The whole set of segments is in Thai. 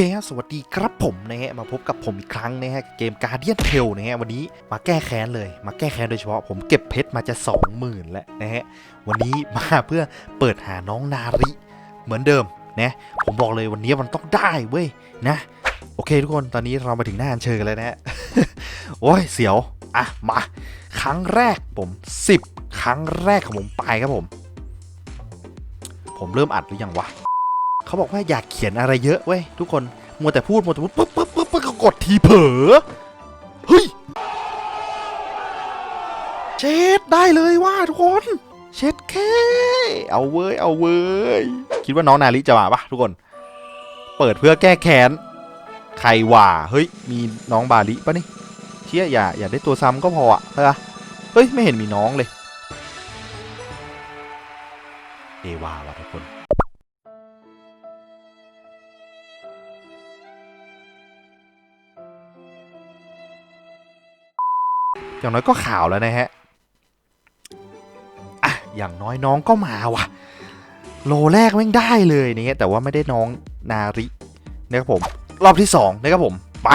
เคฮะสวัสดีครับผมนะฮะมาพบกับผมอีกครั้งนะฮะเกม Guardian t a l นะฮะวันนี้มาแก้แค้นเลย มาแก้แค้นโดยเฉพาะผมเก็บเพชรมาจะ 20,000 แล้วนะฮะวันนี้มาเพื่อเปิดหาน้องนาริเหมือนเดิมนะผมบอกเลยวันนี้มันต้องได้เว้ยนะ โอเคทุกคนตอนนี้เรามาถึงหน้าอันเชิญกันแล้วนะฮะโอ้ยเสียวอะมาครั้งแรกผม 10 ครั้งแรกของผมไปครับผม ผมเริ่มอัดหรือยังวะ เขาบอกว่าอยากเขียนอะไรเยอะเว้ยทุกคนมัวแต่พูดมัวแต่พูดปุ๊บปุ๊บปุ๊บปุ๊บก็กดทีเผลอเฮ้ยเช็ดได้เลยว่าทุกคนเช็ดแค่เอาเว้ยเอาเว้ยคิดว่าน้องนาริจะมาปะทุกคน เปิดเพื่อแก้แค้นใครว่าเฮ้ยมีน้องบาลิปะนี่เชี่ยอย่าอย่าได้ตัวซ้ำก็พออะเฮ้ยเฮ้ยไม่เห็นมีน้องเลยเอวาว่ะทุกคน อย่างน้อยก็ข่าวแล้วนะฮะอะอย่างน้อยน้องก็มาว่ะ โลแรกแม่งได้เลยนี่แต่ว่าไม่ได้น้องนารินะครับผมรอบที่สองนะครับผมไป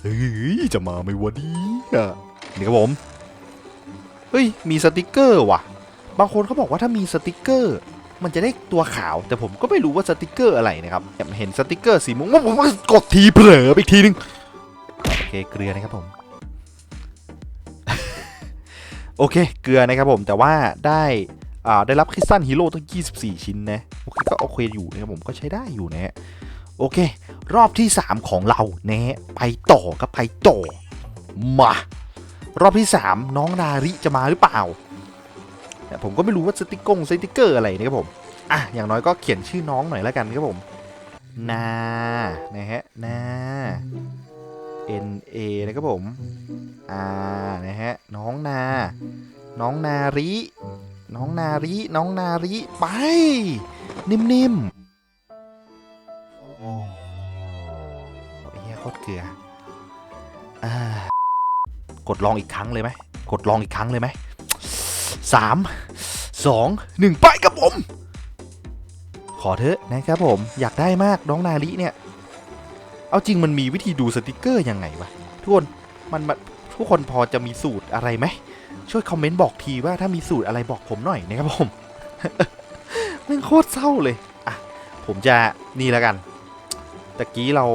เฮ้ยจะมาไหมวะเนี่ยนี่ครับผมเฮ้ยมีสติกเกอร์ว่ะ บางคนเขาบอกว่าถ้ามีสติกเกอร์ มันจะได้ตัวขาว แต่ผมก็ไม่รู้ว่าสติกเกอร์อะไรนะครับเห็นสติกเกอร์สีม่วงผมก็กดทีเผลอไปอีกทีนึงโอเคเกลือนะครับผม โอเค เกลือนะครับผม แต่ว่าได้ได้รับคริสตัลฮีโร่ตั้ง 24 ชิ้นนะ โอเค ก็โอเคอยู่นะครับผม ก็ใช้ได้อยู่นะฮะ โอเค รอบที่ 3 ของเรานะฮะ ไปต่อครับไปต่อ มา รอบที่ 3 น้องนาริจะมาหรือเปล่า ผมก็ไม่รู้ว่าสติกกงสติกเกอร์อะไรนะครับผม อะ อย่างน้อยก็เขียนชื่อน้องหน่อยแล้วกันครับผม นา นะฮะ นา N A นะครับผม อ่า นะฮะ น้องนา น้องนาริ น้องนาริ น้องนาริ ไป นิ่มๆโอ้เหี้ยโคตรเกลือ อ่า กดลองอีกครั้งเลยไหม กดลองอีกครั้งเลยไหมสาม สอง หนึ่งไปกับผม ขอเถอะนะครับผม อยากได้มากน้องนาริเนี่ย เอาจริงมันมีวิธีดูสติกเกอร์ยังไงวะทุกคนมันมัน ทุกคนพอจะมีสูตรอะไรไหม ช่วยคอมเมนต์บอกทีว่าถ้ามีสูตรอะไรบอกผมหน่อยนะครับผมแม่งโคตรเศร้าเลยอะผมจะนี่แล้วกันตะกี้เรา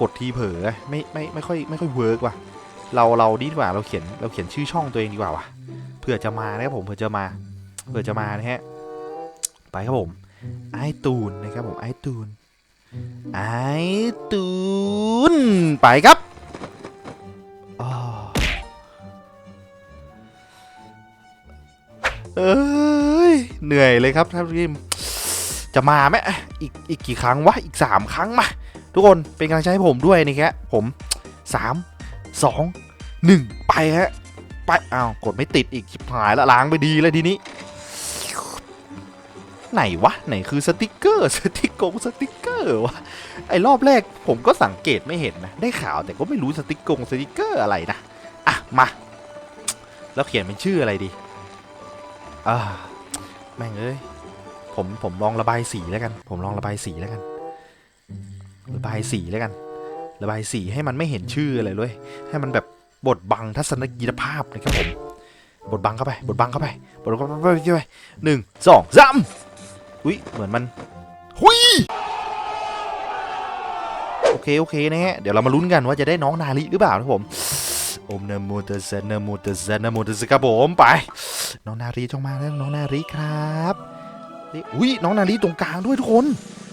กดทีเผลอไม่ไม่ไม่ค่อยไม่ค่อยเวิร์กว่ะเราเราดีกว่าเราเขียนเราเขียนชื่อช่องตัวเองดีกว่าว่ะเผื่อจะมานะครับผมเผื่อจะมาเผื่อจะมานะฮะไปครับผมไอตูนนะครับผมไอตูนไอตูนไปครับ เอ้ยเหนื่อยเลยครับท่านผู้ชมจะมาไหมอีกอีกกี่ครั้งวะอีกสามครั้งมา ทุกคนเป็นกำลังใจให้ผมด้วยนะครับผมสามสองหนึ่งไปฮะไปอ้าวกดไม่ติดอีกชิบหายละล้างไปดีเลยทีนี้ ไหนวะ ไหนคือสติกเกอร์สติกกงสติกเกอร์วะไอรอบแรกผมก็สังเกตไม่เห็นนะ ได้ข่าวแต่ก็ไม่รู้สติกกงสติกเกอร์อะไรนะ อะ มา แล้วเขียนเป็นชื่ออะไรดี อ่าแม่งเอ้ยผมผมลองระบายสีแล้วกัน ผมลองระบายสีแล้วกัน ระบายสีแล้วกัน ระบายสีให้มันไม่เห็นชื่ออะไรเลย ให้มันแบบบดบังทัศนกิจภาพนะครับผมบดบังเข้าไปบดบังเข้าไปบดบังเข้าไปเข้าไปหนึ่งสองสามอุ้ยเหมือนมันหุยโอเคโอเคนะฮะเดี๋ยวเรามาลุ้นกันว่าจะได้น้องนาลิหรือเปล่านะผมอมนะโมตัสสะนะโมตัสสะนะโมตัสครับผมไป น้องนารีจงมาแล้วน้องนารีครับนี่อุ้ยน้องนารีตรงกลางด้วยทุกคน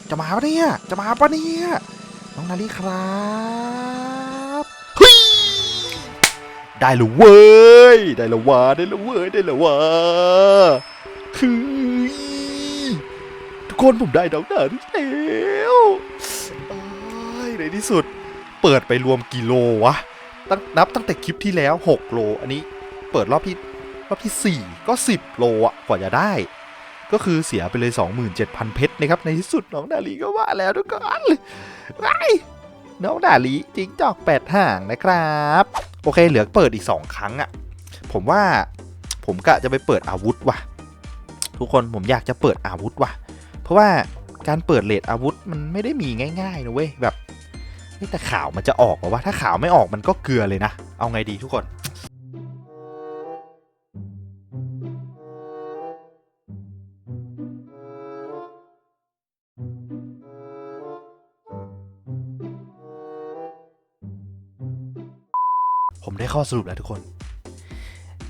จะมาปะเนี่ยจะมาปะเนี่ยน้องนารีครับเฮ้ยได้และเว้ยได้และวะได้และเว้ยได้และวะคือทุกคนผมได้น้องนารีแล้วเอ้ในที่สุดเปิดไปรวมกี่โลวะตั้งนับตั้งแต่คลิปที่แล้ว 6 โล อันนี้เปิดรอบที่ รอบที่ 4 ก็ 10 โลอะกว่าจะได้ ก็คือเสียไปเลย 27,000 เพชรนะครับ ในที่สุดน้องดาลีก็ว่าแล้วทุกคนไปน้องดาลีจิงจอกแปดห่างนะครับ โอเค เหลือเปิดอีก 2 ครั้งอะ ผมว่าผมกะจะไปเปิดอาวุธว่ะ ทุกคนผมอยากจะเปิดอาวุธว่ะ เพราะว่าการเปิดเลทอาวุธมันไม่ได้มีง่ายๆนะเว้ยแบบแต่ข่าวมันจะออกเหรอวะถ้าข่าวไม่ออกมันก็เกลือเลยนะ เอาไงดีทุกคน ผมได้ข้อสรุปแล้วทุกคน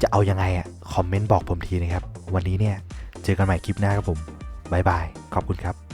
จะเอายังไงอะคอมเมนต์บอกผมทีนะครับ วันนี้เนี่ย เจอกันใหม่คลิปหน้าครับผมบ๊ายบาย ขอบคุณครับ